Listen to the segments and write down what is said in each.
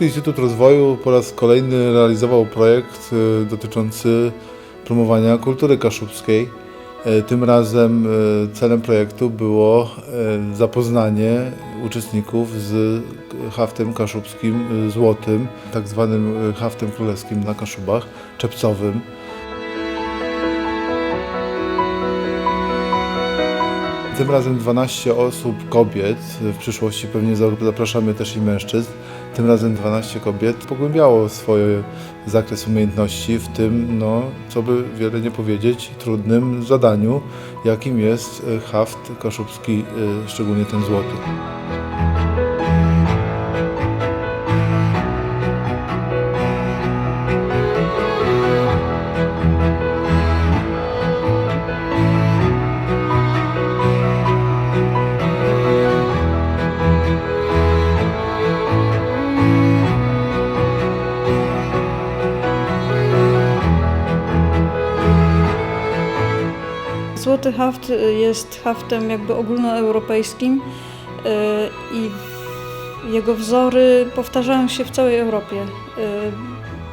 Kaszubski Instytut Rozwoju po raz kolejny realizował projekt e, dotyczący promowania kultury kaszubskiej. E, Tym razem e, celem projektu było e, zapoznanie uczestników z haftem kaszubskim e, złotym, tak zwanym e, haftem królewskim na Kaszubach, czepcowym. Tym razem 12 osób, kobiet, w przyszłości pewnie za- zapraszamy też i mężczyzn. Tym razem 12 kobiet pogłębiało swój zakres umiejętności w tym, no, co by wiele nie powiedzieć, trudnym zadaniu, jakim jest e, haft kaszubski, e, szczególnie ten złoty. Haft y, jest haftem jakby ogólnoeuropejskim y, i jego wzory powtarzają się w całej Europie, y,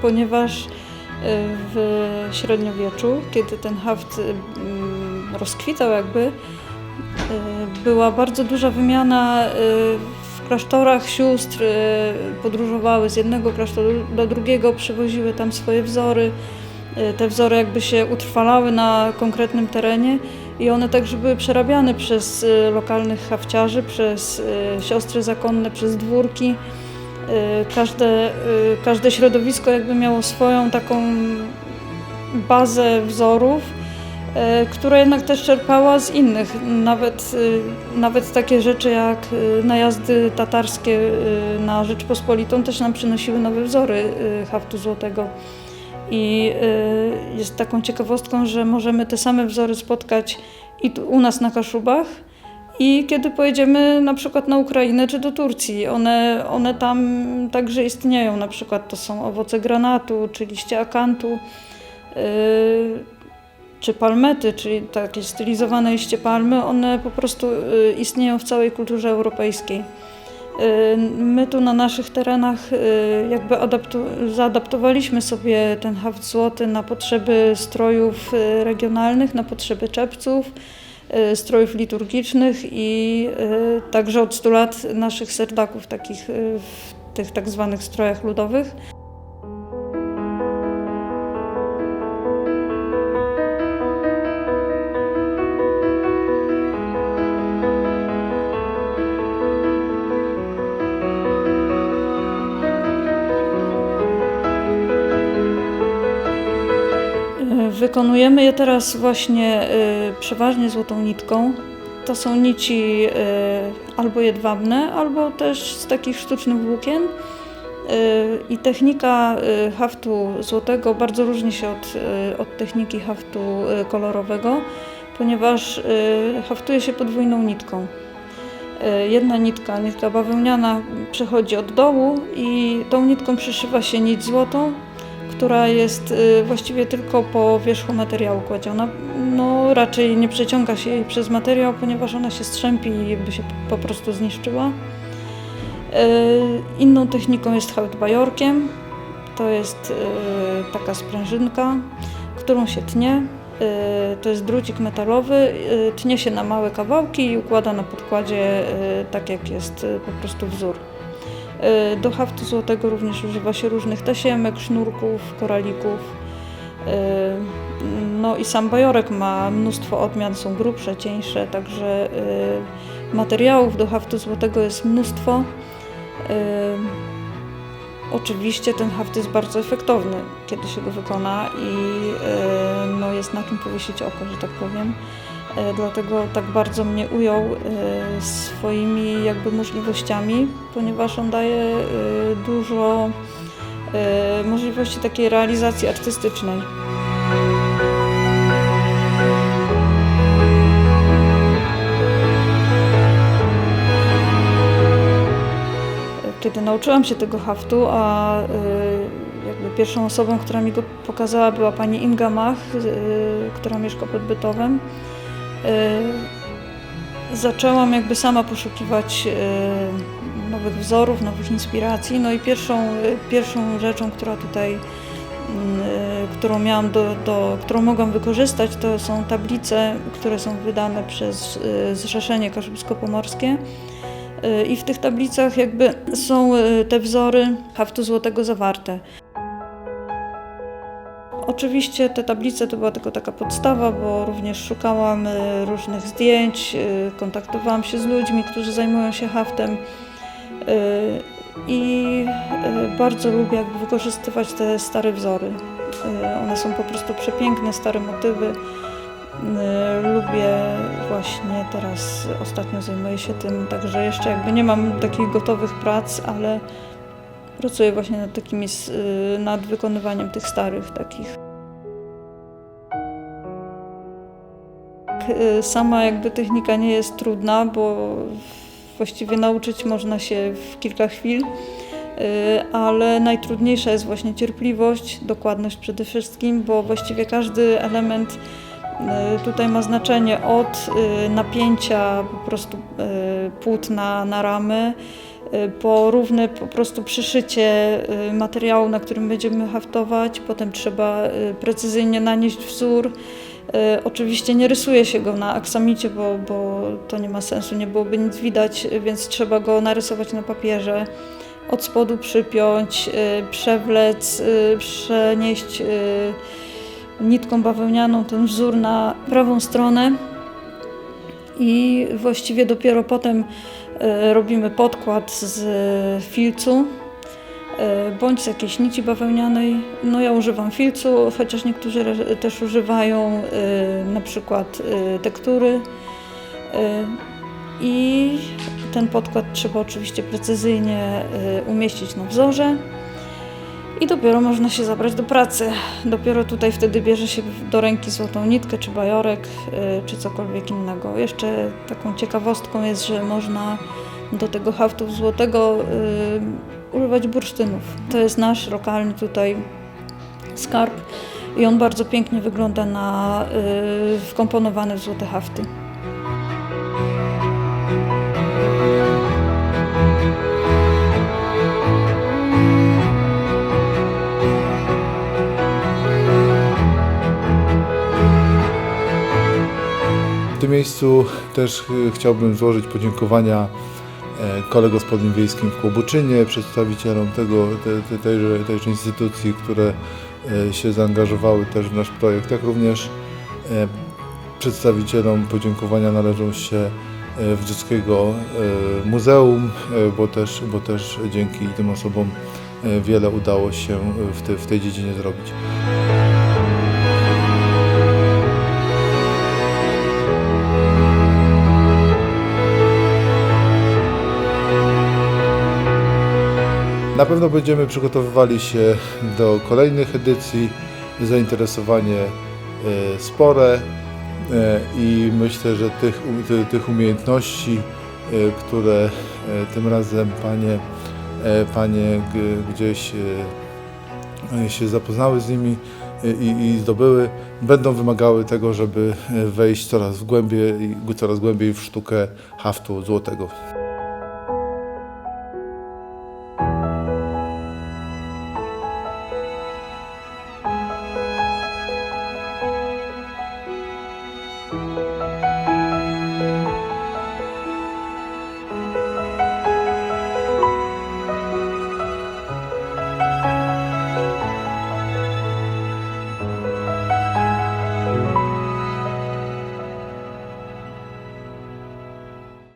ponieważ w średniowieczu, kiedy ten haft mm, rozkwitał jakby, była bardzo duża wymiana w klasztorach sióstr, podróżowały z jednego klasztoru do drugiego, przywoziły tam swoje wzory. Te wzory jakby się utrwalały na konkretnym terenie i one także były przerabiane przez y, lokalnych hafciarzy, przez y, siostry zakonne, przez dwórki. Y, Każde, każde środowisko jakby miało swoją taką bazę wzorów, która jednak też czerpała z innych. Nawet, nawet takie rzeczy jak najazdy tatarskie na Rzeczpospolitą też nam przynosiły nowe wzory haftu złotego. I y, jest taką ciekawostką, że możemy te same wzory spotkać i u nas na Kaszubach, i kiedy pojedziemy na przykład na Ukrainę czy do Turcji. One, one tam także istnieją. Na przykład to są owoce granatu, czy liście akantu, y, czy palmety, czyli takie stylizowane liście palmy. One po prostu y, istnieją w całej kulturze europejskiej. Y, My tu na naszych terenach y, jakby zaadaptowaliśmy sobie ten haft złoty na potrzeby strojów y, regionalnych, na potrzeby czepców, strojów liturgicznych i także od 100 lat naszych serdaków takich w tych tak zwanych strojach ludowych. Wykonujemy je teraz właśnie y, przeważnie złotą nitką. To są nici y, albo jedwabne, albo też z takich sztucznych włókien. Y, I technika haftu złotego bardzo różni się od, od techniki haftu kolorowego, ponieważ haftuje się podwójną nitką. Jedna nitka, nitka bawełniana, przechodzi od dołu i tą nitką przyszywa się nić złotą, która jest y, właściwie tylko po wierzchu materiału kładziona. No, raczej nie przeciąga się jej przez materiał, ponieważ ona się strzępi i by się po prostu zniszczyła. Y, Inną techniką jest haft bajorkiem. To jest y, taka sprężynka, którą się tnie. To jest drucik metalowy, tnie się na małe kawałki i układa na podkładzie tak jak jest po prostu wzór. Y, Do haftu złotego również używa się różnych tasiemek, sznurków, koralików. Y, No i sam bajorek ma mnóstwo odmian, są grubsze, cieńsze, także y, materiałów do haftu złotego jest mnóstwo. Oczywiście ten haft jest bardzo efektowny, kiedy się go wykona i no, jest na czym powiesić oko, że tak powiem. E, Dlatego tak bardzo mnie ujął e, swoimi jakby możliwościami, ponieważ on daje e, dużo możliwości takiej realizacji artystycznej. Kiedy nauczyłam się tego haftu, a pierwszą osobą, która mi go pokazała była pani Inga Mach, która mieszka pod Bytowem, zaczęłam jakby sama poszukiwać y, no, nowych wzorów, nowych inspiracji. No i pierwszą, y, pierwszą rzeczą, która tutaj, y, którą miałam do, do, którą mogłam wykorzystać, to są tablice, które są wydane przez y, Zrzeszenie Kaszubsko-Pomorskie. Y, I w tych tablicach jakby są y, te wzory haftu złotego zawarte. Oczywiście te tablice to była tylko taka podstawa, bo również szukałam y, różnych zdjęć, y, kontaktowałam się z ludźmi, którzy zajmują się haftem y, i bardzo lubię jakby wykorzystywać te stare wzory. One są po prostu przepiękne, stare motywy. Lubię właśnie teraz, ostatnio zajmuję się tym, także jeszcze jakby nie mam takich gotowych prac, ale pracuję właśnie nad takimi, y, nad wykonywaniem tych starych takich. Y, Sama jakby technika nie jest trudna, bo właściwie nauczyć można się w kilka chwil, y, ale najtrudniejsza jest właśnie cierpliwość, dokładność przede wszystkim, bo właściwie każdy element tutaj ma znaczenie od napięcia po prostu płótna na ramy, po równe po prostu przyszycie y, materiału, na którym będziemy haftować, potem trzeba y, precyzyjnie nanieść wzór. Y, Oczywiście nie rysuje się go na aksamicie, bo, bo to nie ma sensu, nie byłoby nic widać, y, więc trzeba go narysować na papierze. Od spodu przypiąć, y, przewlec, y, przenieść y, nitką bawełnianą ten wzór na prawą stronę i właściwie dopiero potem y, robimy podkład z filcu y, bądź z jakiejś nici bawełnianej. No ja używam filcu, chociaż niektórzy też używają y, na przykład tektury. I ten podkład trzeba oczywiście precyzyjnie umieścić na wzorze. I dopiero można się zabrać do pracy. Dopiero tutaj wtedy bierze się do ręki złotą nitkę, czy bajorek, y, czy cokolwiek innego. Jeszcze taką ciekawostką jest, że można do tego haftu złotego y, używać bursztynów. To jest nasz lokalny tutaj skarb i on bardzo pięknie wygląda na y, wkomponowany w złote hafty. Tym miejscu też y, chciałbym złożyć podziękowania e, kole gospodyń wiejskim w Kłobuczynie, przedstawicielom tego, te, te, tejże, tejże instytucji, które e, się zaangażowały też w nasz projekt, jak również e, przedstawicielom podziękowania należą się Wrzyckiego Muzeum, bo też, bo też dzięki tym osobom wiele udało się w, te, w tej dziedzinie zrobić. Na pewno będziemy przygotowywali się do kolejnych edycji. Zainteresowanie e, spore e, i myślę, że tych, um- ty- tych umiejętności, e, które tym razem panie, panie gdzieś się zapoznały z nimi i, i zdobyły, będą wymagały tego, żeby wejść coraz w głębiej, coraz głębiej w sztukę haftu złotego.